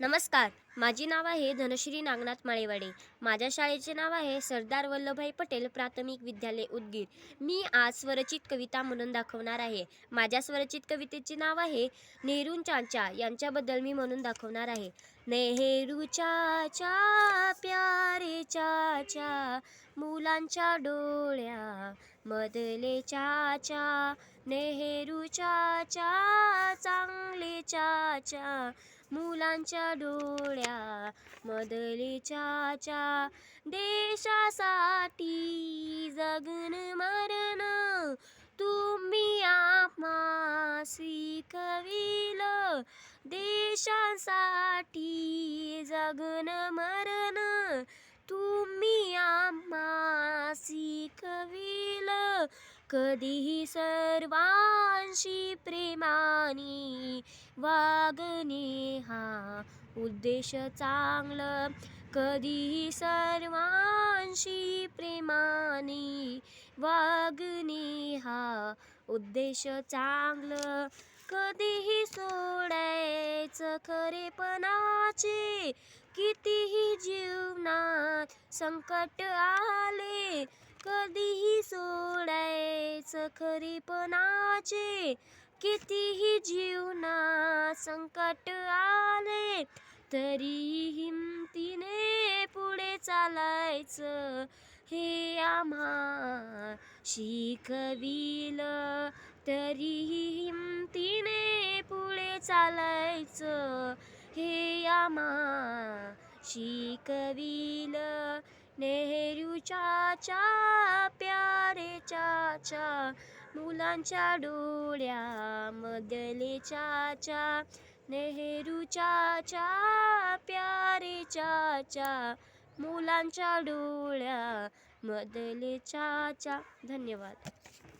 नमस्कार. माझी नाव आहे धनश्री नागनाथ माळेवाडे. माझ्या शाळेचे नाव आहे सरदार वल्लभभाई पटेल प्राथमिक विद्यालय उदगीर. मी आज स्वरचित कविता म्हणून दाखवणार आहे. माझ्या स्वरचित कवितेचे नाव आहे नेहरू चाचा. यांच्याबद्दल मी म्हणून दाखवणार आहे. नेहरू चाचा प्यारे चाचा मुलांच्या डोळ्या मधले चाचा. नेहरू चाचा चांगले चाचा मुलांच्या डोळ्या आपल्या चाचा देशासाठी जगन मरण. तुम्ही आम्हा शिकविल देशासाठी जगन मरण. तुम्ही आम्हा शिकविल कधीही सर्वांशी प्रेमानी वागणे हा उद्देश चांगलं. कधीही सर्वांशी प्रेमानी वागणे हा उद्देश चांगलं. कधीही सोडायचं खरेपणाचे कितीही जीवनात संकट आले सोडायचं खरीपणाचे कितीही जीवनात संकट आले तरी हिमतीने पुढे चालायचं हे आम्हा शिकविल तरीही हिमतीने पुढे चालायचं हे आम्हा शिकविल नेहरूच्या चाप्या चाचा मुलांच्या डोळ्या मदले चाचा नेहरू चाचा प्यारे चाचा मुलांच्या डोळ्या मदले चाचा धन्यवाद.